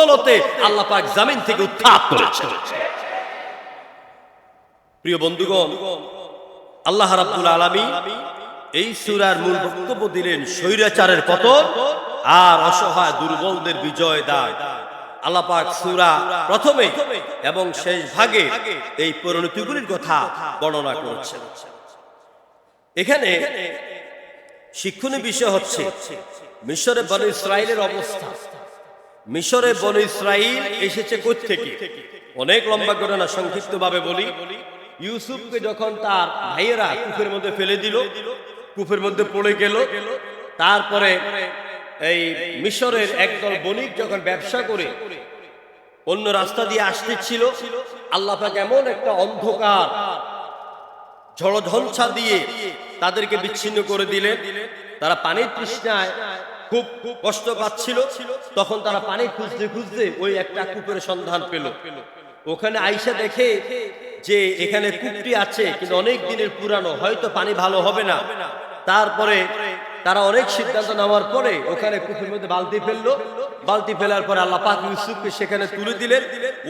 বদলতে আল্লাহ পাক জামিন থেকে উত্থাপ করেছেন। প্রিয় বন্ধুগণ, আল্লাহ রাব্বুল আলামিন এই সূরার মূল বক্তব্য দিলেন স্বৈরাচারের পতন আর অসহায় দুর্বলদের বিজয় দায়। আল্লাহ পাক সূরা প্রথমে এবং শেষ ভাগে এই পরিণতিগুলির কথা বর্ণনা করেছেন। এখানে শিক্ষণীয় বিষয় হচ্ছে মিশরে বন ইসরায়েলের অবস্থা। মিশরে বন ইসরায়েল এসেছে থেকে অনেক লম্বা ঘটনা সংক্ষিপ্ত ভাবে বলি। ইউসুফকে যখন তার ভাইয়েরা কুফের মধ্যে ফেলে দিল, কুফের মধ্যে পড়ে গেল, তারপরে এই মিশরের একদল বণিক যখন ব্যবসা করে, অন্য রাস্তা দিয়ে আসতেছিল আল্লাহ পাক এমন একটা অন্ধকার ঝড়ঝঞ্ছা দিয়ে তাদেরকে বিচ্ছিন্ন করে দিলেন। তারা পানির তৃষ্ণায় খুব কষ্ট পাচ্ছিল, তখন তারা পানি খুঁজতে খুঁজতে ওই একটা কূপের সন্ধান পেল। ওখানে আইসা দেখে যে এখানে কূপটি আছে, কিন্তু অনেক দিনের পুরানো, হয়তো পানি ভালো হবে না। তারপরে তারা অনেক সিদ্ধান্ত নেওয়ার পরে ওখানে কূপের মধ্যে বালতি ফেলল। বালতি ফেলার পরে আল্লাহ পাক ইউসুফকে সেখানে তুলে দিলেন।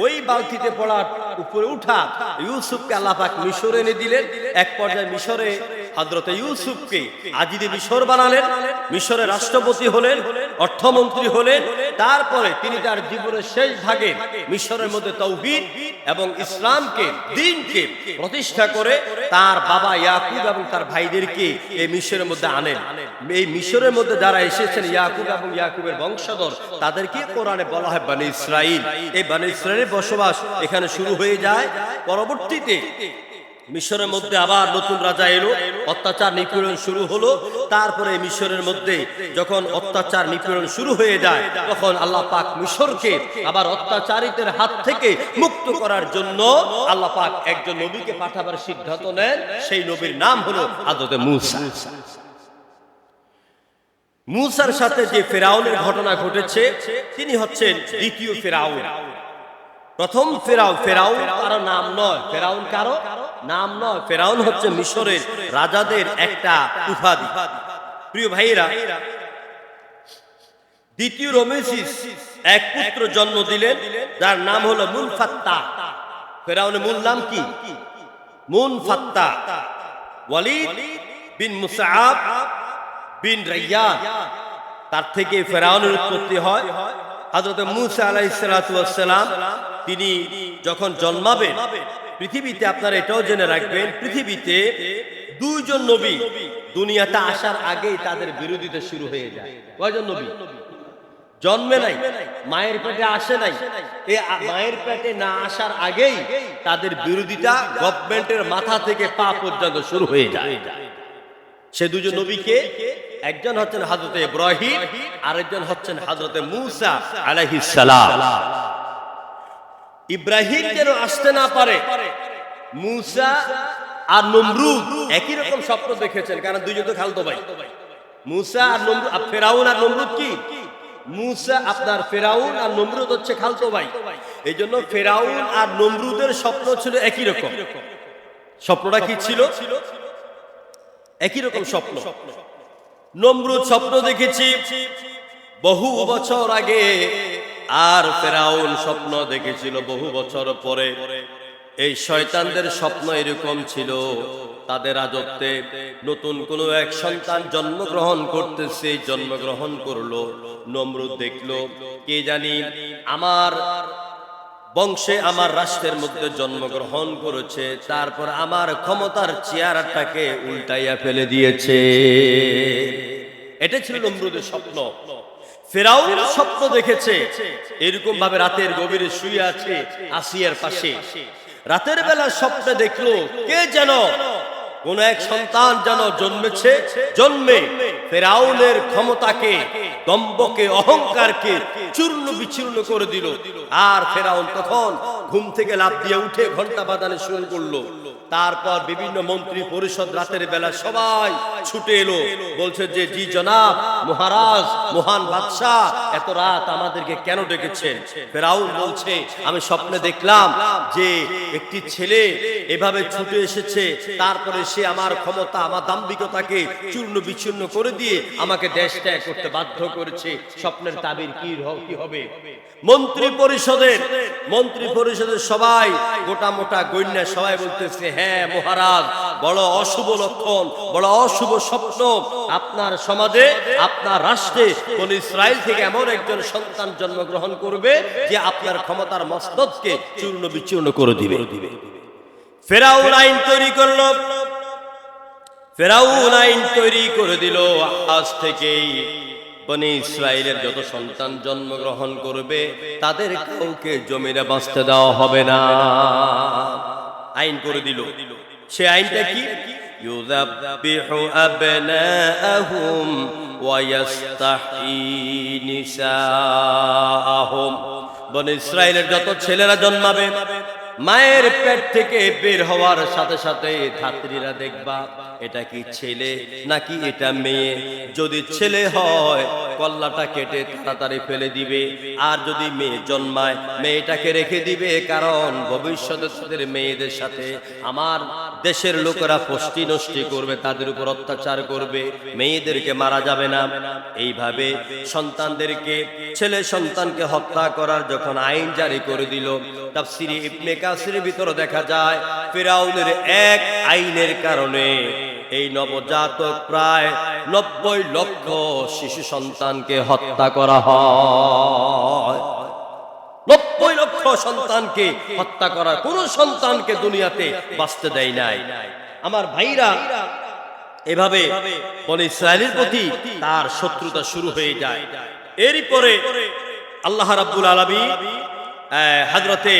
ওই বালতিতে পড়ার উপরে উঠা ইউসুফকে আল্লাহ পাক মিশরে এনে দিলেন। এক পর্যায়ে মিশরে হজরত ইউসুফকে আজিদে মিশর বানালেন। মিশরের রাষ্ট্রপতি হলেন, অর্থমন্ত্রী হলেন। তারপরে তিনি তার জীবনের শেষ ভাগে মিশরের মধ্যে তৌহিদ এবং ইসলামকে, দিনকে প্রতিষ্ঠা করে তার বাবা ইয়াকুব এবং তার ভাইদেরকে এই মিশরের মধ্যে আনেন। এই মিশরের মধ্যে যারা এসেছেন ইয়াকুব এবং ইয়াকুবের বংশধর, তাদেরকে কোরআনে বলা হয় বানি ইসরাইল এই বানি ইসরায়েলের বসবাস এখানে শুরু হয়ে যায়। পরবর্তীতে মিশরের মধ্যে আবার নতুন রাজা এলো, অত্যাচার নিপীড়ন শুরু হলো। তারপরে মিশরের মধ্যে যখন অত্যাচার নিপীড়ন শুরু হয়ে যায়, তখন আল্লাহ পাক মিশরকে আবার অত্যাচারীদের হাত থেকে মুক্ত করার জন্য আল্লাহ পাক একজন নবীকে পাঠাবার সিদ্ধান্ত নেন। সেই নবীর নাম হলো আদতে মুসা। মুসার সাথে যে ফেরাউনের ঘটনা ঘটেছে, তিনি হচ্ছেন দ্বিতীয় ফেরাউন। প্রথম ফেরাউন ফেরাউন কারও নাম নয়, ফেরাউন কারও নাম নয়। ফেরাউন হচ্ছে মিশরের রাজাদের একটা উপাধি। প্রিয় ভাইয়েরা, দ্বিতীয় রমেসিস এক পুত্র জন্ম দিলেন, যার নাম হলো মুনফাত্তা। ফেরাউনের মূল নাম কি? মুনফাত্তা। ওয়ালিদ বিন মুসাআব বিন রাইয়ান, তার থেকে ফেরাউনের উৎপত্তি হয়। হযরত মুসা আলাইহিস সালাম, তিনি যখন জন্মাবেন, পৃথিবীতে আপনারা এটাও জেনে রাখবেন, পৃথিবীতে দুইজন নবী দুনিয়াতে আসার আগেই তাদের বিরোধিতা শুরু হয়ে যায়। কয়জন নবী? জন্মে নাই, মায়ের পেটে আসে নাই। আ- মায়ের পেটে না আসার আগেই তাদের বিরোধিতা গভর্নমেন্টের মাথা থেকে পা পর্যন্ত শুরু হয়ে যায়। সে দুজন নবীকে, একজন হচ্ছেন হাজরতে ইব্রাহিম, আরেকজন হচ্ছেন হাজরতে মুসা সালাম। ইব্রাহিম যেন আসতে না পারে, মুসা আর নমরুদ একই রকম স্বপ্ন দেখেছেন, কারণ দুইজন তো খালতো ভাই। মুসা আর নমরুদ, আর ফেরাউন আর নমরুদ কি? মুসা আপনার ফেরাউন আর নমরুদ হচ্ছে খালতো ভাই। এই জন্য ফেরাউন আর নমরুদের স্বপ্ন ছিল একই রকম। স্বপ্নটা কি ছিল? একই রকম স্বপ্ন। নমরুদ স্বপ্ন দেখেছি। বহু বছর আগে আর ফেরাউন স্বপ্ন দেখেছিল বহু বছর পরে। এই শয়তানদের স্বপ্ন এরকম ছিল তাদের রাজত্বে নতুন কোনো এক সন্তান জন্মগ্রহণ করতেছে জন্মগ্রহণ করল। নমরুদ দেখল কে জানি আমার বংশে আমার রাষ্ট্রের মধ্যে জন্মগ্রহণ করেছে, তারপর আমার ক্ষমতার চেয়ারটাকে উল্টাইয়া ফেলে দিয়েছে। এটা ছিল নমরুদের স্বপ্ন। ফেরাও স্বপ্ন দেখেছে। এরকম ভাবে রাতের গভীরে শুয়ে আছে আসিয়ার পাশে। রাতের বেলা স্বপ্নে দেখল, কে যেন কোন এক সন্তান যেন জন্মেছে, জন্মে ফেরাউনের ক্ষমতাকে দম্বকে অহংকারকে চূর্ণ বিচূর্ণ করে দিল। আর ফেরাউন তখন ঘুম থেকে লাভ দিয়ে উঠে ঘণ্টা বাদানে শুরু করল। তারপর বিভিন্ন মন্ত্রী পরিষদ রাতের বেলা সবাই ছুটে এলো। বলছে যে, জি জনাব, মহারাজ, মহান বাদশাহ, এত রাত আমাদেরকে কেন ডেকেছেন? ফেরাউন বলছে, আমি স্বপ্নে দেখলাম যে একটি ছেলে এভাবে ছুটে এসেছে। তারপরে সে আমার ক্ষমতা, আমার দাম্ভিকতাকে চূর্ণ বিচূর্ণ করে দিয়ে আমাকে দেশ ত্যাগ করতে বাধ্য করেছে। স্বপ্নের তাবির কি কি হবে? মন্ত্রী পরিষদের মন্ত্রী পরিষদের সবাই গোটা মোটা গণ্যা সবাই বলতেছে হ্যাঁ মহারাজ, বড় অশুভ লক্ষণ, বড় অশুভ স্বপ্ন। আপনার সমাজে, আপনার রাষ্ট্রে কোন ইসরায়েল থেকে এমন একজন সন্তান জন্মগ্রহণ করবে যে আপনার ক্ষমতার মস্তদকে চূর্ণ বিচূর্ণ করে দিবে। ফেরাউন আইন তৈরি করল। ফেরাউন আইন তৈরি করে দিল আজ থেকেই। বনি ইসরায়েলের যত সন্তান জন্মগ্রহণ করবে, তাদের কাউকে বাঁচতে দেওয়া হবে না। আইন করে দিল। সে আইনটা কি? ইউযাব্বিহু আবনাআহুম ওয়া ইস্তাহয়ী বনে ইসরায়েলের যত ছেলেরা জন্মাবে মায়ের পেট থেকে বের হওয়ার সাথে সাথে ধাত্রীরা দেখবা, এটা কি ছেলে নাকি এটা মেয়ে? যদি ছেলে হয়, কল্লাটা কেটে তাড়াতাড়ি ফেলে দিবে। আর যদি মেয়ে জন্মায়, মেয়েটাকে রেখে দিবে, কারণ ভবিষ্যতে মেয়েদের সাথে আমার দেশের লোকেরা পষ্টি নষ্টি করবে, তাদের উপর অত্যাচার করবে, মেয়েদেরকে মারা যাবে না। এইভাবে সন্তানদেরকে, ছেলে সন্তানকে হত্যা করার যখন আইন জারি করে দিল, তাফসিরে ইবনে কাসির ভিতরে দেখা যায়, ফেরাউনের এক আইনের কারণে এই নবজাতক প্রায় নব্বই লক্ষ শিশু সন্তানকে হত্যা করা হয়। লক্ষ সন্তানকে হত্যা করার কোন সন্তানকে দুনিয়াতে বাঁচতে দেয় নাই। আমার ভাইরা এভাবে বন ইসরায়েলের প্রতি তার শত্রুতা শুরু হয়ে যায়। এরই পরে আল্লাহ রাব্বুল আলামী হজরতে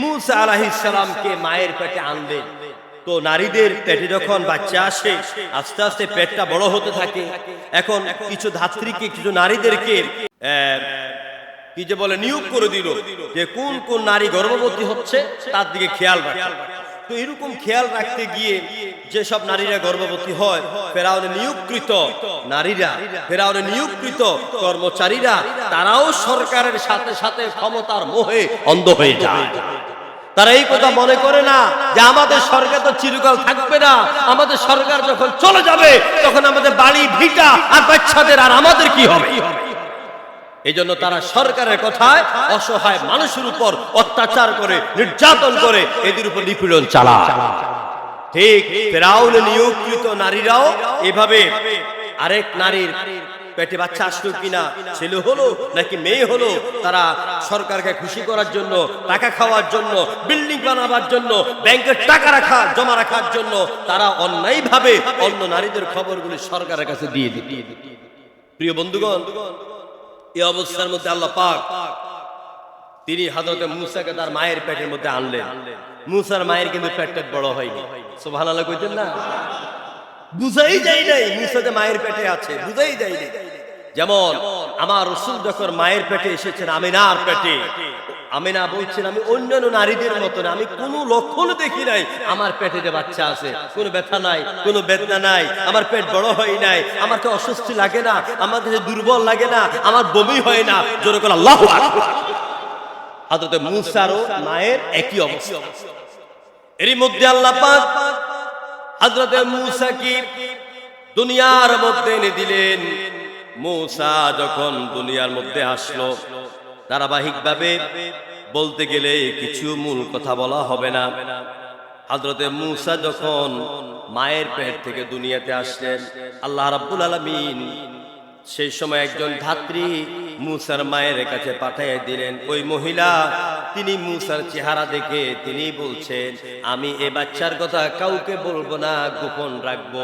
মুসা আলাইহিস সালামকে মায়ের পেটে আনলেন। তো নারীদের পেটে যখন বাচ্চা আসে, আস্তে আস্তে পেটটা বড় হতে থাকে। এখন কিছু ধাত্রীকে, কিছু নারীদেরকে কি যে বলে, নিয়োগ করে দিল, যে কোন কোন নারী গর্ভবতী হচ্ছে তার দিকে খেয়াল রাখে। তো এরকম খেয়াল রাখতে গিয়ে যেসব নারীরা গর্ভবতী হয়, ফেরাউনে নিয়োগকৃত নারীরা, ফেরাউনে নিয়োগকৃত কর্মচারীরা, তারাও সরকারের সাথে সাথে ক্ষমতার মোহে অন্ধ হয়ে যায়। তারা এই কথা মনে করে না যে আমাদের সরকার তো চিরকাল থাকবে না। আমাদের সরকার যখন চলে যাবে, তখন আমাদের বাড়ি, ভিটা আর বাচ্চাদের আর আমাদের কি হবে? এই জন্য তারা সরকারের কথায় অসহায় মানুষের উপর অত্যাচার করে, নির্যাতন করে এদের উপর নিপীড়ন চালায়। ঠিক ফেরাউনে নিয়োগকৃত নারীরাও এভাবে আরেক নারীর পেটে বাচ্চা আসলো কিনা, ছেলে হলো নাকি মেয়ে হলো, তারা সরকারকে খুশি করার জন্য, টাকা খাওয়ার জন্য, বিল্ডিং বানাবার জন্য ব্যাংকের টাকা রাখা, জমা রাখার জন্য তারা অন্যায়ভাবে অন্য নারীদের খবরগুলি সরকারের কাছে দিয়ে দিত। প্রিয় বন্ধুগণ এই অবস্থার মধ্যে আল্লাহ পাক তিনি হাজরতে মুসাকে তার মায়ের পেটের মধ্যে আনলেন। মুসার মায়ের কিন্তু পেটটা বড় হয়নি। সোভান আল্লাহ কইতেন না? বুঝাই যাই নাই মুসাতে মায়ের পেটে আছে, বুঝাই যাই যেমন আমার রসুল যখন মায়ের পেটে এসেছেন আমিনার পেটে আমিনা বলছেন আমি অন্যান্য নারীদের মতো না, আমি কোনো লক্ষণ দেখি নাই। আমার পেটে যে বাচ্চা আছে, কোনো ব্যথা নাই, কোনো বেদনা নাই, আমার পেট বড় হয় নাই আমার তো অস্বস্তি লাগে না, আমার কাছে দুর্বল লাগে না, আমার বমি হয় না, জোরে করে আল্লাহ হাজরতে মুসারও মায়ের একই অবস্থা। এরই মধ্যে আল্লাহ পাক হজরতে মুসা কি দুনিয়ার মধ্যে এনে দিলেন। মুসা যখন দুনিয়ার মধ্যে আসলো ধারাবাহিকভাবে বলতে গেলে কিছু মূল কথা বলা হবে না। হজরতে মুসা যখন মায়ের পেট থেকে দুনিয়াতে আসলেন, আল্লাহ রাব্বুল আলামিন সেই সময় একজন ধাত্রী মুসার মায়ের কাছে পাঠিয়ে দিলেন। ওই মহিলা, তিনি মুসার চেহারা দেখে তিনি বলছেন, আমি এ বাচ্চার কথা কাউকে বলব না, গোপন রাখব।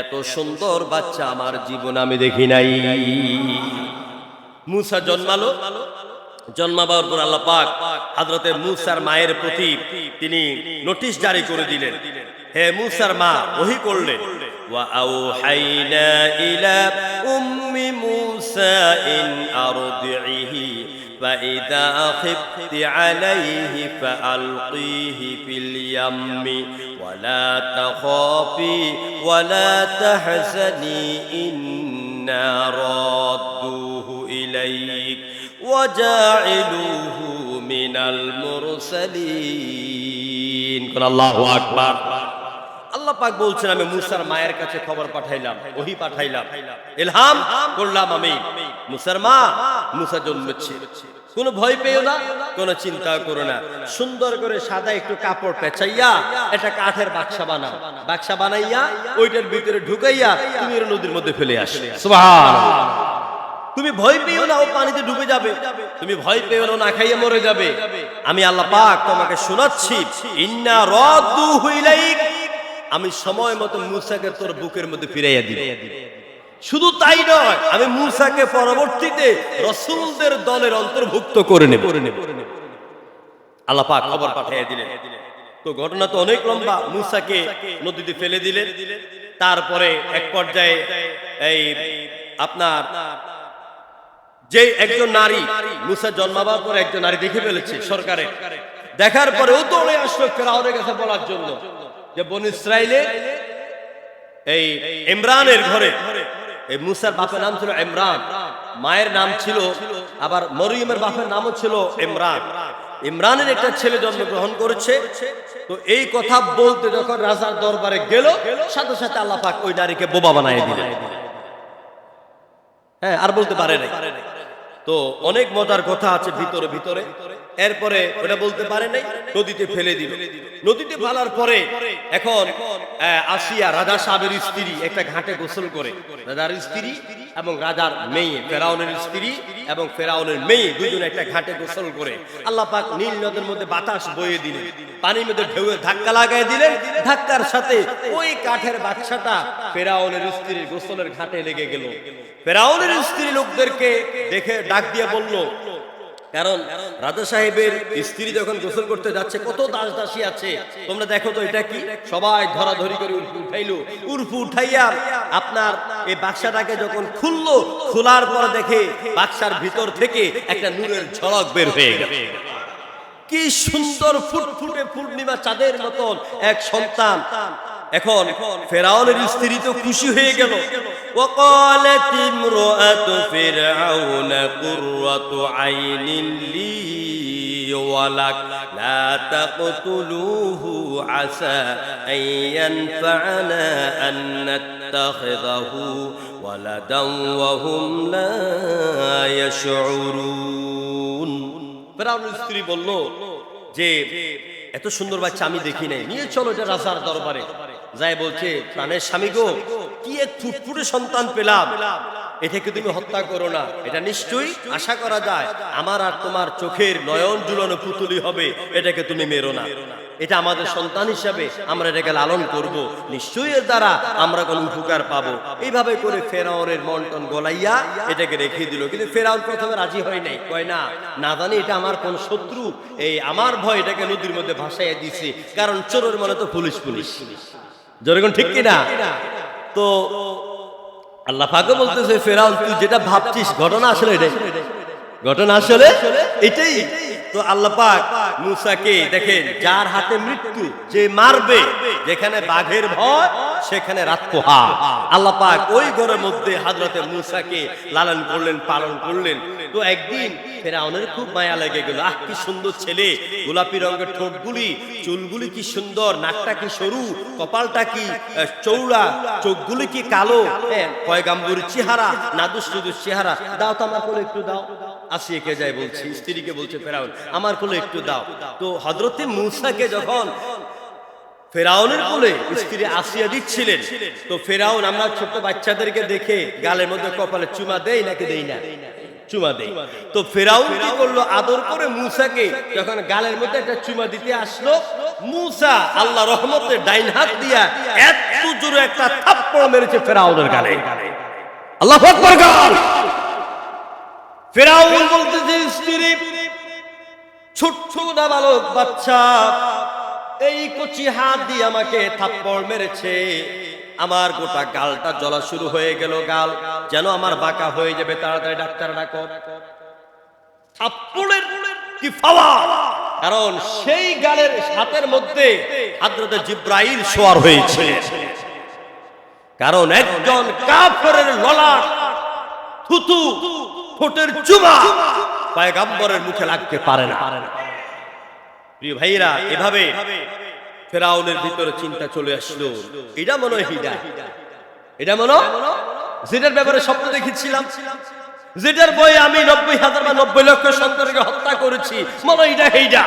এত সুন্দর বাচ্চা আমার জীবন আমি দেখি নাই। মুসা জন্মালো। জন্মাবার পর আল্লাহ পাক হযরতে মুসার মায়ের প্রতি তিনি নোটিশ জারি করে দিলেন হে মুসার মা ওহি করলেন ওয়া আউহাইনা ইলা উম্মি মুসা ইন আরদিহি فإذا خفت عليه فألقيه في اليم ولا تخافي ولا تحزني إنا رادوه إليك وجاعلوه من المرسلين قل الله أكبر আল্লাহ পাক বলছেন আমি মুসার মায়ের কাছে খবর পাঠাইলাম ওহি পাঠাইলাম ইলহাম করলাম আমি মুসার মা মুসা জন্মেছে কোনো ভয় পেও না কোনো চিন্তা করো না সুন্দর করে সাদা একটু কাপড় পেঁচাইয়া এটা কাঠের বাক্সা বানাও বাক্সা বানাইয়া ওইটার ভিতরে ঢুকাইয়া তুমি এর নদীর মধ্যে ফেলে আসো সুবহানাল্লাহ তুমি ভয় পেও না, ও পানিতে ডুবে যাবে। তুমি ভয় পেও না না খাইয়ে মরে যাবে। আমি আল্লাহ পাক তোমাকে শোনাচ্ছি, ইন্না রাদ্দুহু ইলাইক আমি সময় মতো মুসাকে তোর বুকের মধ্যে ফিরাইয়া দিব। শুধু তাই নয়, আমি মুসাকে পরবর্তীতে রসুলদের দলের অন্তর্ভুক্ত করে নেব। আল্লাহ পাক খবর পাঠিয়ে দিলেন। তো ঘটনা তো অনেক লম্বা, মুসাকে নদীতে ফেলে দিলেন। তারপরে এক পর্যায়ে এই আপনার যে একজন নারী, মুসা জন্মাবার পরে একজন নারী দেখে ফেলেছে সরকারে। দেখার পরে ও দৌড়ে আসলো ফেরাউনের কাছে বলার জন্য যে বন ইসরায়েলের এই ইমরানের ঘরে, এই মুসার বাপের নাম ছিল ইমরান, মায়ের নাম ছিল আবার মরিয়মের বাপের নামও ছিল ইমরান। ইমরানের একটা ছেলে জন্মগ্রহণ করেছে, তো এই কথা বলতে যখন রাজার দরবারে গেল, সাথে সাথে আল্লাহ পাক ওই নারীকে বোবা বানায় দিলেন। হ্যাঁ আর বলতে পারে নাই। তো অনেক মজার কথা আছে ভিতরে ভিতরে। এরপরে ওটা বলতে পারে নাই, নদীতে ফেলে দিল। নদীতে ফেলার পরে এখন আসিয়া রাজা সাহেবের স্ত্রী একটা ঘাটে গোসল করে। রাজার স্ত্রী এবং রাজার মেয়ে, ফেরাউনের স্ত্রী এবং ফেরাউনের মেয়ে দুজন একটা ঘাটে গোসল করে। আল্লাহ পাক নীল নদের মধ্যে বাতাস বয়ে দিলেন। পানির মধ্যে ঢেউয়ে ধাক্কা লাগাই দিলেন। ধাক্কার সাথে ওই কাঠের বাচ্চাটা ফেরাউনের স্ত্রীর গোসলের ঘাটে লেগে গেল। ফেরাউনের স্ত্রী লোকদেরকে দেখে ডাক দিয়ে বলল কারণ রাজা সাহেবের স্ত্রী যখন গোসল করতে যাচ্ছে, কত দাস দাসী আছে। তোমরা দেখো তো, এটা কি? সবাই ধরাধরি করে উর্ফু উঠাইলো। উর্ফু উঠাইয়া আপনার এই বাক্সাটাকে যখন খুললো, খোলার পর দেখে বাক্সার ভিতর থেকে একটা নূরের ঝলক বের হয়ে গেল। কি সুন্দর ফুটফুটে পূর্ণিমা চাঁদের মতন এক সন্তান এখন ফেরাউনের স্ত্রী তো খুশি হয়ে গেল وقالت امرأة فرعون قرة عين لي ولك لا تقتلوه عسى أن ينفعنا أن نتخذه ولدا وهم لا يشعرون ফেরাউনের স্ত্রী বলল যে এত সুন্দর বাচ্চা আমি দেখি নাই নিয়ে চলো এটা রাজার দরবারে যাই বলছে, প্রাণের স্বামী গো, কি এক ফুটফুটে সন্তান পেলাম। এটাকে তুমি হত্যা করো না। এটা নিশ্চয়ই আশা করা যায়। আমার আর তোমার চোখের নয়ন জুলানো পুতুলি হবে। এটাকে তুমি মেরো না। এটা আমাদের সন্তান হিসাবে আমরা এটাকে লালন করব। নিশ্চয়ই এর দ্বারা আমরা কোন উপকার পাবো। এইভাবে করে ফেরাউনের মন্টন গলাইয়া এটাকে রেখে দিল। কিন্তু ফেরাউন প্রথমে রাজি হয় নাই। কয়, না না জানি এটা আমার কোন শত্রু। এই আমার ভয় এটাকে নদীর মধ্যে ভাসাইয়া দিছে কারণ চোরের মনে তো পুলিশ পুলিশ। যেরকম ঠিক কিনা? তো আল্লাহ পাকে বলতেছে, ফেরাউন, তুই যেটা ভাবছিস, ঘটনা আসলে এটাই। ঘটনা আসলে এটাই। তো আল্লাহ পাক মুসাকে দেখেন, যার হাতে মৃত্যু, যে মারবে, যেখানে বাঘের ভয়, সেখানে রাত পোহা। আল্লাহ পাক ওই ঘরের মধ্যে হাজরতে মুসাকে লালন করলেন, পালন করলেন। তো একদিন ফেরাউনের খুব মায়া লেগে গেল। আহ কি সুন্দর ছেলে। গোলাপি রঙের ঠোঁটগুলি চুলগুলি কি সুন্দর নাকটা কি সরু কপালটা কি চৌড়া চোখগুলি কি কালো? হ্যাঁ, পয়গাম্বুর চেহারা নাদুস নুদুস চেহারা। দাও তো আমার কোলে একটু দাও। আসিয়াকে যায় বলছি স্ত্রীকে বলছে ফেরাউন আমার কোলে একটু দাও। তো হজরতে মুসাকে যখন ফেরাউনের কোলে স্ত্রী আসিয়া দিচ্ছিলেন তো ফেরাউন আমরা ছোট্ট বাচ্চাদেরকে দেখে গালের মধ্যে কপালে চুমা দেই নাকি দেই না? চুমা দেই তো ফেরাউন কি করল? আদর করে মুসাকে যখন গালের মধ্যে একটা চুমা দিতে আসলো, মুসা আল্লাহ রহমতে ডাইন হাত দিয়া এত জোরে একটা থাপ্পড় মেরেছে ফেরাউনের গালে। আল্লাহ আকবার গাল। ফেরাউন বলতেছে স্ত্রী ছোট্ট নাবালক বাচ্চা, এই কচি হাত দিয়ে আমাকে থাপ্পড় মেরেছে। আমার গোটা গালটা জ্বলা শুরু হয়ে গেল গাল। যেন আমার বাঁকা হয়ে যাবে, তাড়াতাড়ি ডাক্তার ডাকো। থাপ্পড়ের কি ফাওয়া কারণ সেই গালের হাতের মধ্যে হাজরতে জিব্রাইল শোয়ার হয়েছে। কারণ একজন কাফেরের ললাট, থুতু, ঠোঁটের চুমা পয়গাম্বরের মুখে লাগতে পারে না। প্রিয় ভাইরা এভাবে ফেরাউনের ভিতরে চিন্তা চলে আসলো। এটা মনে হয় হিডা এটা মনে হয় যেটার ব্যাপারে স্বপ্ন দেখেছিলাম। যেটার বই আমি নব্বই হাজার বা নব্বই লক্ষ সন্তানকে হত্যা করেছি। মনে হয় এটা হেইডা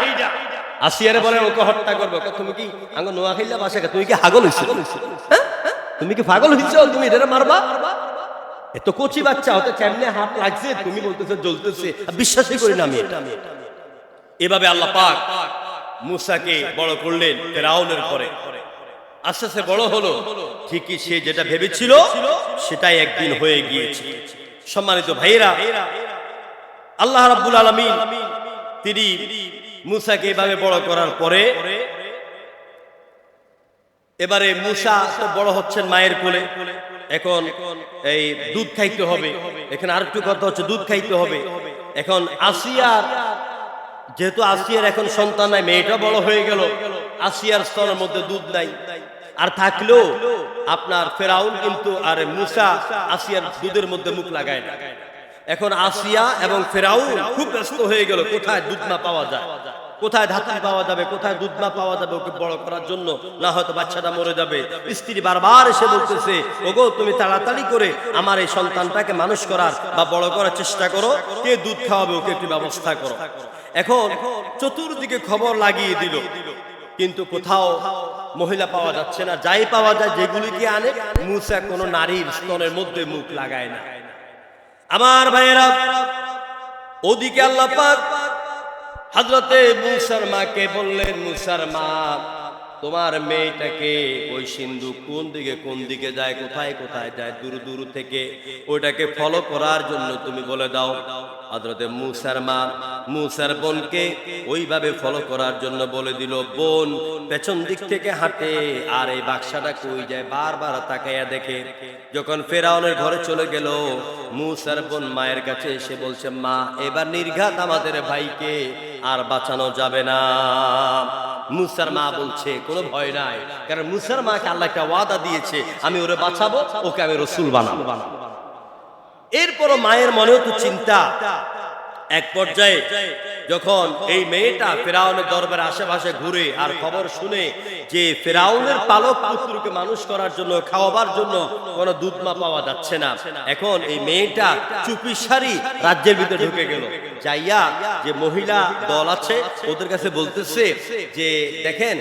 আসিয়ারে বলে, ওকে হত্যা করবে। তুমি কি আঙ্গ নোয়া খাইলা বাসা? তুমি কি হাগল হইছো? হ্যাঁ? তুমি কি পাগল হইছো? তুমি এটা মারবা? এত কচি বাচ্চা হতে কেমনে হাত লাগছে, তুমি বলতেছো জ্বলতেছে। বিশ্বাসই করি না আমি এটা। এভাবে আল্লাহ পাক মুসাকে বড় করলেন ফেরাউনের ঘরে। আস্তে আস্তে বড় হলো। ঠিকই সে যেটা ভেবেছিল, সেটাই একদিন হয়ে গিয়েছে। সম্মানিত ভাইরা আল্লাহ রাব্বুল আলামিন তিনি মুসাকে এভাবে বড় করার পরে এবারে মুসা তো বড় হচ্ছেন মায়ের কোলে। এখন এই দুধ খাইতে হবে। এখানে আরেকটু কথা হচ্ছে, দুধ খাইতে হবে। এখন আসিয়ার যেহেতু আসিয়ার এখন সন্তান নাই, মেয়েটা বড় হয়ে গেল, আসিয়ার স্তনের মধ্যে দুধ নাই। আর থাকলেও আপনার ফেরাউন কিন্তু আর মুসা আসিয়ার দুধের মধ্যে মুখ লাগায় না। এখন আসিয়া এবং ফেরাউন খুব ব্যস্ত হয়ে গেল, কোথায় দুধ না পাওয়া যায়? কোথায় ধাতুই পাওয়া যাবে, কোথায় দুধ না পাওয়া যাবে ওকে বড় করার জন্য? না হয়তো বাচ্চাটা মরে যাবে। স্ত্রী বারবার এসে বলতেছে, ওগো, তুমি তাড়াতাড়ি করে আমার এই সন্তানটাকে মানুষ করার বা বড় করার চেষ্টা করো। কে দুধ খাওয়াবে, ওকে একটু ব্যবস্থা করো। এখন চতুর্দিকে খবর লাগিয়ে দিল। কিন্তু কোথাও মহিলা পাওয়া যাচ্ছে না। যাই পাওয়া যায় যেগুলিকে আনে, মুসা কোনো নারীর স্তনের মধ্যে মুখ লাগায় না। আমার ভাইয়েরা, ওদিকে আল্লাহ পাক হজরতে মুসার মাকে বললেন, মুসার মা, তোমার মেয়েটাকে ওই সিন্ধু কোন দিকে কোন দিকে যায়, কোথায় কোথায় যায়, দূর দূর থেকে ওইটাকে ফলো করার জন্য তুমি বলে দাও। হজরতে মুসার মা, মুসার বোনকে ওইভাবে ফলো করার জন্য বলে দিল, বোন, পেছন দিক থেকে হাঁটে আর এই বাক্সাটা কই যায়? বারবার তাকাইয়া দেখে, যখন ফেরাউনের ঘরে চলে গেল, মুসার বোন মায়ের কাছে এসে বলছে, মা, এবার নির্ঘাত আমাদের ভাইকে আর বাঁচানো যাবে না। মুসার মা বলছে, কোনো ভয় নাই, কারণ মুসার মাকে আল্লাহ একটা ওয়াদা দিয়েছে, আমি ওরে বাঁচাবো, ওকে আমি রসুল বানাবো। এরপরও মায়ের মনেও তো চিন্তা এক পর্যায়ে যখন এই মেয়েটা ফেরাউনের দরবারে আশেপাশে ঘুরে আর খবর শুনে যে ফেরাউনের পালক পুত্রকে মানুষ করার জন্য, খাওয়াবার জন্য কোনো দুধ মা পাওয়া যাচ্ছে না, এখন এই মেয়েটা চুপি সারি রাজ্যের ভিতরে ঢুকে গেল। যাইয়া যে মহিলা দল আছে, ওদের কাছে বলতেছে যে, দেখেন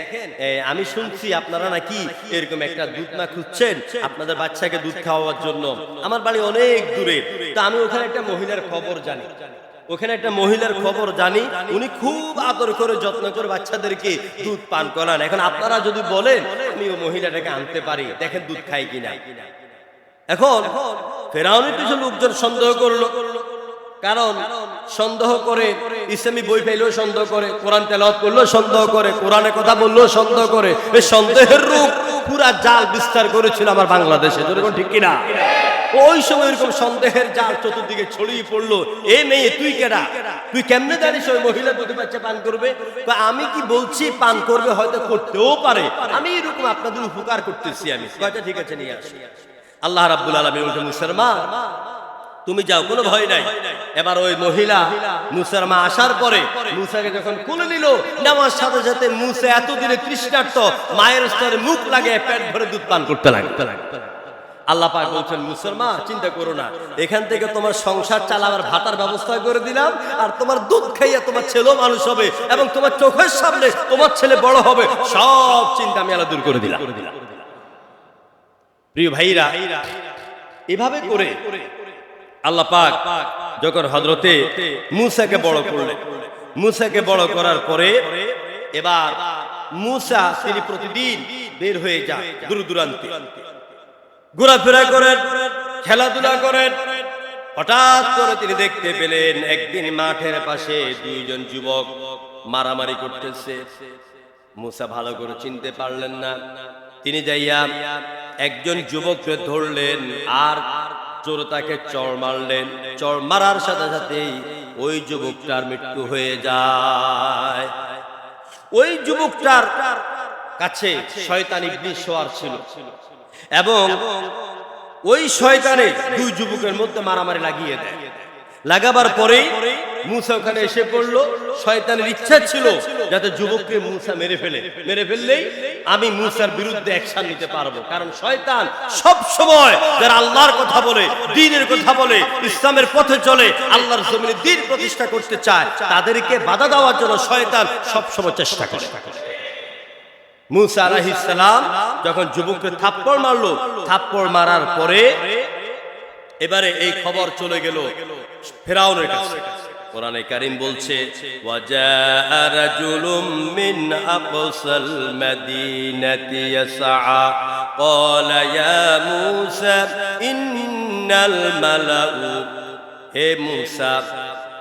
আমি শুনছি আপনারা নাকি এরকম একটা দুধ মা খুঁজছেন আপনাদের বাচ্চাকে দুধ খাওয়াবার জন্য। আমার বাড়ি অনেক দূরে। তো আমি ওখানে একটা মহিলার খবর জানি। ওখানে একটা মহিলার খবর জানি, উনি খুব আদর করে যত্ন করে বাচ্চাদেরকে দুধ পান করান। এখন আপনারা যদি বলেন, আমি ওই মহিলাটাকে আনতে পারি, দেখেন দুধ খাই কিনা। এখন ফেরাউনের কিছু লোকজন সন্দেহ করল। কারণ সন্দেহ করে, ইসলামী বই পাইলেও সন্দেহ করে, কোরআন তেলাওয়াত করলেও সন্দেহ করে, কোরআনের কথা বললেও সন্দেহ করে। এই সন্দেহের রূপ পুরা জাল বিস্তার করেছিল আমার বাংলাদেশে। যেরকম ঠিক কিনা? ওই সময় এরকম সন্দেহের জাল চতুর্দিকে ছড়িয়ে পড়ল। এ মেয়ে, তুই কেডা? তুই কেমনে জানিস ওই মহিলা দুধ বাচ্চা পান করবে? আমি কি বলছি পান করবে হয়তো করতেও পারে। আমি এরকম আপনাদের উপকার করতেছি আমি। কয়টা ঠিক আছে, নিয়ে আসি। আল্লাহ রাব্বুল আলামিন বলছে, মুসলমান, তুমি যাও, কোনো ভয় নাই। এবার ওই মহিলা মুসার মা আসার পরে মুসাকে যখন কোলে নিল নেওয়ার সাথে সাথে মুসা এতদিনে তৃষ্ণার্ত, মায়ের স্তরে মুখ লাগে পেট ভরে দুধ পান করতে লাগতে লাগতে আল্লাহ পাক বলছেন মুসলমান চিন্তা করো না। এখান থেকে তোমার সংসার চালাবার, ভাতার ব্যবস্থা করে দিলাম আর তোমার দুধ খাইয়া তোমার ছেলেও মানুষ হবে এবং তোমার চোখের সামনে তোমার ছেলে বড় হবে। সব চিন্তা আমি আল্লাহ দূর করে দিলাম। প্রিয় ভাইরা, এভাবে করে আল্লাহ পাক যখন হজরতে মুসাকে বড় করলেন, মুসাকে বড় করার পরে এবার মুসা তিনি প্রতিদিন বের হয়ে যান দূর দূরান্তে ঘোরাফেরা করেন, খেলাধুলা করেন। হঠাৎ করে তিনি দেখতে পেলেন একদিন মাঠের পাশে দুইজন যুবক মারামারি করতেছে। মুসা ভালো করে চিনতে পারলেন না। তিনি যাইয়া একজন যুবককে ধরলেন আর জোর তাকে চড় মারলেন। চড় মারার সাথে সাথেই ওই যুবকটার মৃত্যু হয়ে যায়। ওই যুবকটার কাছে শয়তান ইবলিস শোয়ার ছিল। এবং ওই শয়তানে দুই যুবকের মধ্যে মারামারি লাগিয়ে দেয়। লাগাবার পরেই মুসা ওখানে এসে পড়ল। শয়তানের ইচ্ছা ছিল যাতে যুবককে মুসা মেরে ফেলে। মেরে ফেললেই আমি মুসার বিরুদ্ধে অ্যাকশন নিতে পারব। কারণ শয়তান সব সময় যারা আল্লাহর কথা বলে, দিনের কথা বলে, ইসলামের পথে চলে, আল্লাহর জমিনে দিন প্রতিষ্ঠা করতে চায়, তাদেরকে বাধা দেওয়ার জন্য শয়তান সব সময় চেষ্টা করে। মুসা আলাহিস সালাম যখন যুবককে থাপ্পড় মারলো, থাপ্পড় মারার পরে এবারে এই খবর চলে গেল ফেরাউনের কাছে। কোরআনে কারিম বলছে হে মূসা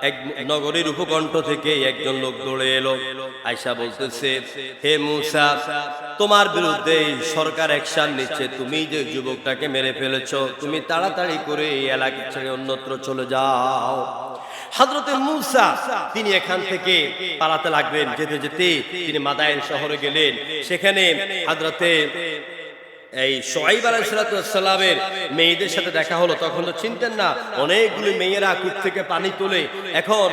এক নগরীর উপকণ্ঠ থেকে একজন লোক দৌড়ে এলো। আয়সা বলতেছে, হে মুসা, তোমার বিরুদ্ধে সরকার অ্যাকশন নিচ্ছে। তুমি যে যুবকটাকে মেরে ফেলেছো, তুমি তাড়াতাড়ি করে এই এলাকা ছেড়ে অন্যত্র চলে যাও। হজরতে মুসা, তিনি এখান থেকে পালাতে লাগলেন। যেতে যেতে তিনি মাদায়েন শহরে গেলেন। সেখানে হজরতে এই সোয়াইব আলাইসালামের মেয়েদের সাথে দেখা হলো, তখন তো চিনতেন না, অনেকগুলি মেয়েরা কূপ থেকে পানি তোলে। এখন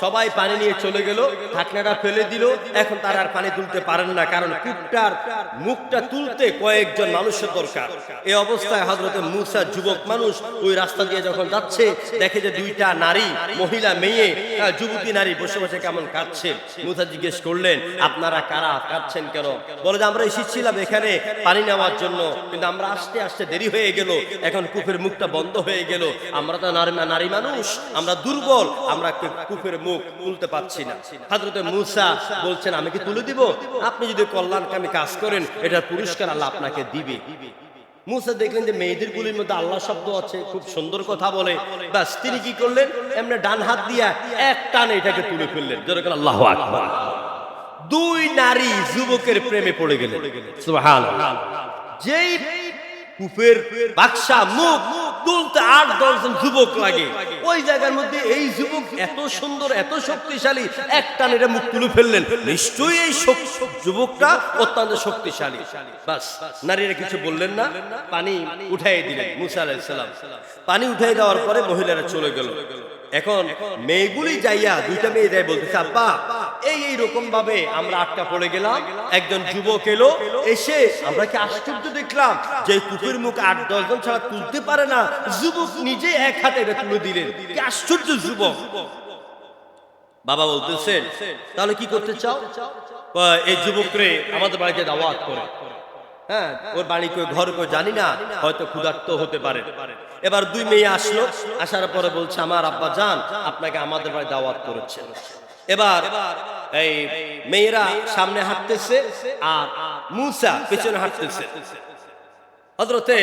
সবাই পানি নিয়ে চলে গেল, ঢাকনাটা ফেলে দিল, এখন তারা আর পানি তুলতে পারেন না, কারণ কূপটার মুখটা তুলতে কয়েকজন মানুষের দরকার। এই অবস্থায় হজরতে মুসা যুবক মানুষ ওই রাস্তা দিয়ে যখন যাচ্ছে, দেখে যে দুইটা নারী, মহিলা, মেয়ে যুবতী নারী বসে বসে কেমন কাঁদছে। মুসা জিজ্ঞেস করলেন, আপনারা কারা? কাঁদছেন কেন? বলে যে, আমরা এসেছিলাম এখানে পানি নেওয়ার জন্য কিন্তু আমরা আসতে আসতে দেরি হয়ে গেল। এখন কূপের মুখটা বন্ধ হয়ে গেল। আমরা তো নারী মানুষ, আমরা দুর্বল, আমরা কে- কূপের মুখ তুলতে পারছি না। হাজরতে মুসা বলছেন, আমি কি তুলে দিব? আপনি যদি কল্যাণকামী কাজ করেন, এটার পুরস্কার আল্লাহ আপনাকে দিবে। মুসা দেখলেন যে মেয়েদের গুলির মধ্যে আল্লাহ শব্দ আছে, খুব সুন্দর কথা বলে। বাস তিনি কি করলেন? এমনি ডান হাত দিয়া এক টানে এটাকে তুলে ফেললেন। যেরকম আল্লাহ আকবার। দুই নারী যুবকের প্রেমে পড়ে গেলেন। সুবহানাল্লাহ। যেই কূপের বাক্সা, মুখ তুলতে আট দশজন যুবক লাগে। ওই জায়গার মধ্যে এই যুবক এত সুন্দর, এত শক্তিশালী, এক টান এটা মুখ তুলে ফেললেন। নিশ্চয়ই এই যুবকটা অত্যন্ত শক্তিশালী। বাস, নারীরা কিছু বললেন না, পানি উঠাই দিলেন মুসা আলাইসালাম পানি উঠাই দেওয়ার পরে মহিলারা চলে গেল। এখন মেয়েগুলি যাইয়া দুইটা মেয়ে যাই বলতেছে, আব্বা এই এই রকম ভাবে আমরা আটকা পড়ে গেলাম। একজন যুবক এলো, এসে আমরা কি আশ্চর্য দেখলাম যে কুকুর মুখ আট দশজন ছাড়া তুলতে পারে না। যুবক নিজে এক হাতে এটা তুলে দিলেন। কি আশ্চর্য যুবক। বাবা বলতেছেন, তাহলে কি করতে চাও? এই যুবকরে আমাদের বাড়িতে দাওয়াত করে। হ্যাঁ ওর বাড়ি কই ঘর কই জানি না, হয়তো ক্ষুধার্ত হতে পারে। এবার দুই মেয়ে আসলো, আসার পরে বলছে, আমার আব্বা যান, আপনাকে আমাদের বাড়ি দাওয়াত করেছে। এবার এই মেয়েরা সামনে হাঁটতেছে আর মুসা পেছনে হাঁটতেছে। হজরতে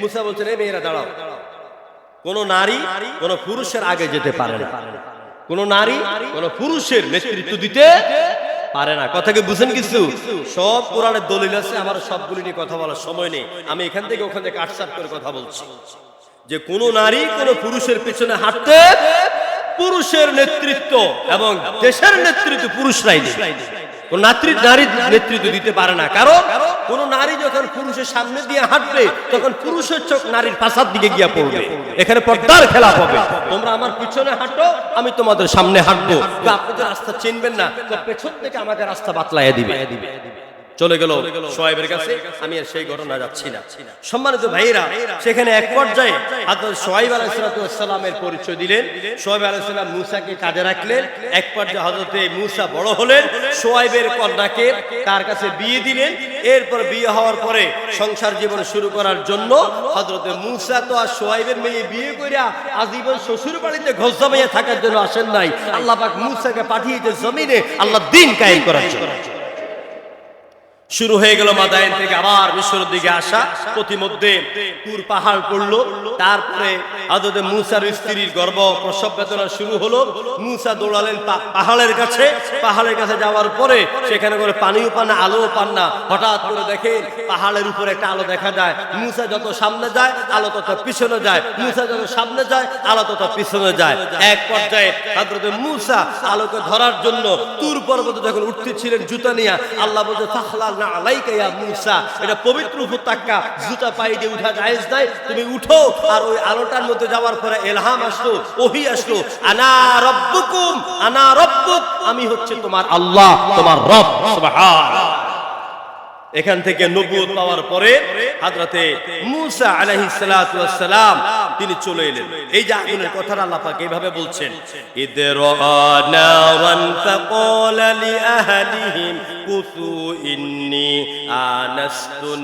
মুসা বলছেন, এই মেয়েরা, দাঁড়াও। কোন নারী কোন পুরুষের আগে যেতে পারে না। কোন নারী কোন পুরুষের নেতৃত্ব দিতে পারে না। কথাকে বুঝেন কিছু? সব কোরআনের দলিল আছে, আমার সবগুলি নিয়ে কথা বলার সময় নেই। আমি এখান থেকে ওখান থেকে কাটসাট করে কথা বলছি। যে কোন নারী কোন পুরুষের পেছনে হাঁটতে পুরুষের নেতৃত্ব এবং দেশের নেতৃত্ব পুরুষরাই কোন নারী নারী নেতৃত্ব দিতে পারে না। কারণ কোন নারী যখন পুরুষের সামনে দিয়ে হাঁটবে, তখন পুরুষের চোখ নারীর পাশার দিকে গিয়া পড়বে। এখানে পর্দার খেলা হবে। তোমরা আমার পিছনে হাঁটো, আমি তোমাদের সামনে হাঁটবো। তো আপনি রাস্তা চিনবেন না পেছন থেকে আমাকে রাস্তা বাতলাইয়া দিবে। চলে গেল সোয়েবের কাছে। আমি আর সেই ঘটনা যাচ্ছি না। সম্মানিত ভাইরা সেখানে এক পর্যায়ে হাজরত সোহাইব আলাইসালামের পরিচয় দিলেন। সোহাইব আলাইসালাম মুসাকে কাজে রাখলেন। এক পর্যায়ে হজরতে মুসা বড় হলেন। সোহাইবের কন্যাকে তার কাছে বিয়ে দিলেন। এরপর বিয়ে হওয়ার পরে সংসার জীবন শুরু করার জন্য হজরতে মুসা তো আর সোহাইবের মেয়ে বিয়ে করিয়া আজীবন শ্বশুর বাড়িতে ঘোষ জমাইয়া থাকার জন্য আসেন নাই। আল্লাহ পাক মুসাকে পাঠিয়েছে জমিনে আল্লাহ দিন কায়েম করার জন্য। শুরু হয়ে গেল মাদায়ন থেকে আবার মিশরের দিকে আসা। প্রতিমধ্যে তুর পাহাড় পড়ল। তারপরে আদতে মুসার স্ত্রীর গর্ভ প্রসব বেদনা শুরু হলো। মুসা দৌড়ালেন পাহাড়ের কাছে। পাহাড়ের কাছে যাওয়ার পরে সেখানে করে পানিও পান না, আলোও পান না। হঠাৎ করে দেখেন পাহাড়ের উপরে একটা আলো দেখা যায়। মুসা যত সামনে যায়, আলো তত পিছনে যায়। মুসা যত সামনে যায়, আলো তত পিছনে যায়। এক পর্যায়ে হাজরতে মুসা আলোকে ধরার জন্য তুর পর্বতে যখন উঠতেছিলেন জুতা নিয়ে, আল্লাহ বলছে, ফাখলাল না আলাইকা ইয়া মুসা। এটা পবিত্র উপত্যকা। জুতা পায়ে দিয়ে উঠা জায়েজ নাই। তুমি উঠো আর ওই আলোটার মধ্যে যাওয়ার পরে এলহাম আসলো, ওহি আসলো। আনা রব্বুকুম, আনা রব্বুক, আমি হচ্ছে তোমার আল্লাহ, তোমার রব, সুবহান। এখান থেকে নবুয়ত পাওয়ার পরে হাজরাতে মুসা ওয়াস সালাম তিনি চলে এলেন। এই যে আগুনের কথাটা আল্লাহ পাক এইভাবে বলছেন ইন্নী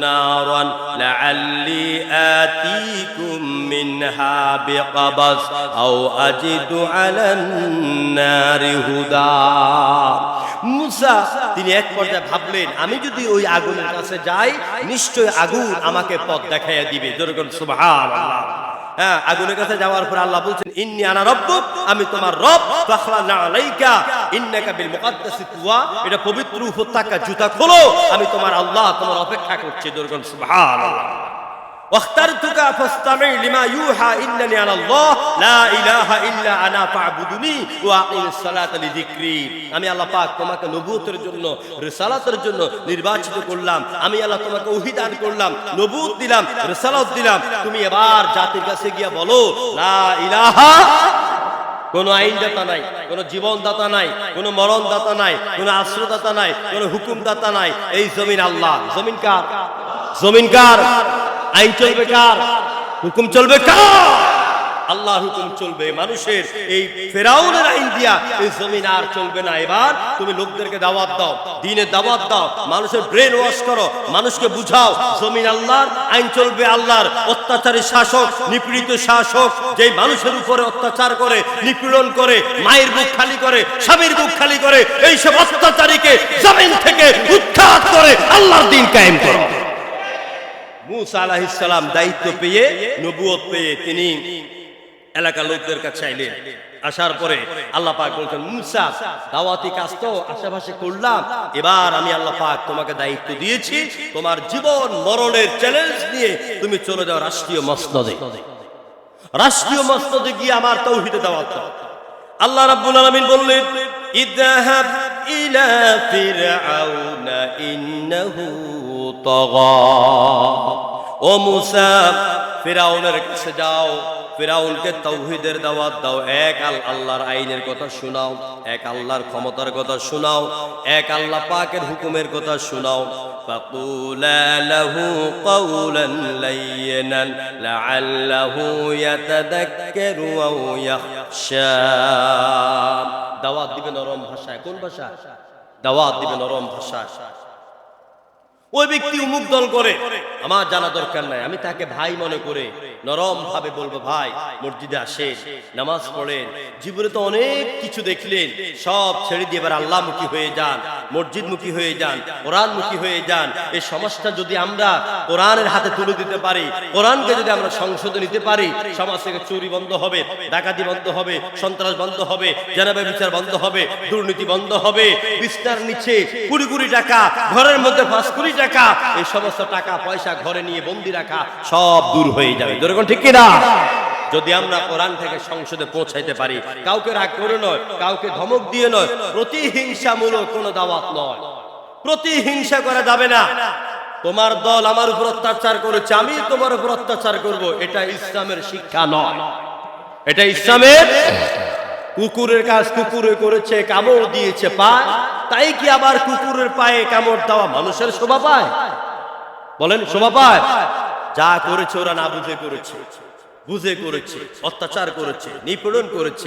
নারান লাআল্লি আতিকুম মিনহা বিকাবাস আও আজিদু আলান নারি হুদা। মুসা, তিনি এক পর্যায়ে ভাবলেন আমি যদি ওই আগুনের কাছে যাই, নিশ্চয় আগুন আমাকে পথ দেখাইয়া দিবে। হ্যাঁ আগুনের কাছে যাওয়ার পর আল্লাহ বলছেন, ইন্নি আনা রব্ব আমি তোমার রব, ফাখলানা আলাইকা, ইন্নাকা বিল মুকাদ্দাসি তুয়া। এটা পবিত্র উপত্যকা, জুতা খোলো, আমি তোমার আল্লাহ, তোমার অপেক্ষা করছি। দুর্গম সুবহানাল্লাহ। واخترتك فاستمع لما يوحى انني انا الله لا اله الا انا فاعبدني واقم الصلاه لذكري আমি আল্লাহ পাক তোমাকে নবুয়তের জন্য রিসালাতের জন্য নির্বাচিত করলাম আমি আল্লাহ তোমাকে ওহী দান করলাম নবুয়ত দিলাম রিসালাত দিলাম তুমি এবার জাতির কাছে গিয়া বলো লা ইলাহা কোনো আইনদাতা নাই কোনো জীবনদাতা নাই কোনো মরণদাতা নাই কোনো আশ্রয়দাতা নাই কোনো হুকুমদাতা নাই এই জমিন আল্লাহ জমিন কার জমিন কার আইন চলবে কার? হুকুম চলবে কার? আল্লাহর হুকুম চলবে মানুষের। এই ফেরাউনের আইন দিয়া এই জমিন আর চলবে না। এবার তুমি লোকদেরকে দাওয়াত দাও, দিনের দাওয়াত দাও, মানুষের ব্রেন ওয়াশ করো, মানুষকে বুঝাও, জমিন আল্লাহর, আইন চলবে আল্লাহর। অত্যাচারী শাসক, নিপীড়িত শাসক, যেই মানুষের উপরে অত্যাচার করে, নিপীড়ন করে, মায়ের বুক খালি করে, স্বামীর বুক খালি করে এই সব অত্যাচারীকে জমিন থেকে উৎখাত করে আল্লাহর দিন কায়েম করো। মুসা আলাহিস সালাম দায়িত্ব পেয়ে নবুয়ত পেয়ে তিনি এলাকার লোকদের কাছে আইলেন। আসার পরে আল্লাহ পাক বলছেন, মুসা, দাওয়াতি কাজ তো আশেপাশে করলাম। এবার আমি আল্লাহ পাক তোমাকে দায়িত্ব দিয়েছি। তোমার জীবন মরণের চ্যালেঞ্জ নিয়ে তুমি চলে যাও রাষ্ট্রীয় মসনদে রাষ্ট্রীয় মসনদে গিয়ে আমার তৌহিদে দাওয়াত দাও। আল্লাহ রাব্বুল আলামিন বললেন ইদহাব ইলা فرعون إنه طغى. ও মুসা, ফেরাউনের কাছে যাও। ফিরাউনকে তৌহিদের দাওয়াত দাও। এক আল আল্লাহর আইনের কথা শোনাও, এক আল্লাহর ক্ষমতার কথা শোনাও, এক আল্লাহ পাকের হুকুমের কথা শোনাও। فقولا له قولا لينا لعله يتذكر أو يخشى দাওয়াত দিবে নরম ভাষায় কোন ভাষা দাওয়াত দিবে নরম ভাষায় ওই ব্যক্তি উমুক দল করে আমার জানা দরকার নাই আমি তাকে ভাই মনে করে নরম ভাবে বলব, ভাই, মসজিদে আসেন, নামাজ পড়েন। জীবনে তো অনেক কিছু দেখলেন, সব ছেড়ে দিয়ে এবার আল্লাহমুখী হয়ে যান মসজিদ মুখী হয়ে যান কোরআন মুখী হয়ে যান। এই সমাজটা যদি আমরা কোরআনের হাতে তুলে দিতে পারি, কোরআনকে যদি আমরা সংশোধন নিতে পারি, সমাজ থেকে চুরি বন্ধ হবে, ডাকাতি বন্ধ হবে, সন্ত্রাস বন্ধ হবে, জেনাবে বিচার বন্ধ হবে, দুর্নীতি বন্ধ হবে, বিস্তার নিচে কুড়ি কুড়ি টাকা, ঘরের মধ্যে পাঁচ কুড়ি টাকা, এই সমস্ত টাকা, পয়সা ঘরে নিয়ে বন্দি রাখা, সব দূর হয়ে যাবে। যেরকম ঠিক কিনা? যদি আমরা কোরআন থেকে সংসদে পৌঁছাইতে পারি, কাউকে রাগ করে নয়, কাউকে ধমক দিয়ে নয়, প্রতিহিংসামূলক কোনো দাওয়াত নয়। প্রতিহিংসা করা যাবে না। তোমার দল আমার উপর অত্যাচার করেছে, আমি তোমার উপর অত্যাচার করব, এটা ইসলামের শিক্ষা নয়। এটা ইসলামের কুকুরের কাজ কুকুরে করেছে, কামড় দিয়েছে পায় তাই কি আবার কুকুরের পায়ে কামড় দেওয়া মানুষের শোভা পায়? বলেন, শোভা পায়? যা করেছে ওরা না বুঝে করেছে। বুঝে করেছে অত্যাচার করেছে নিপীড়ন করেছে।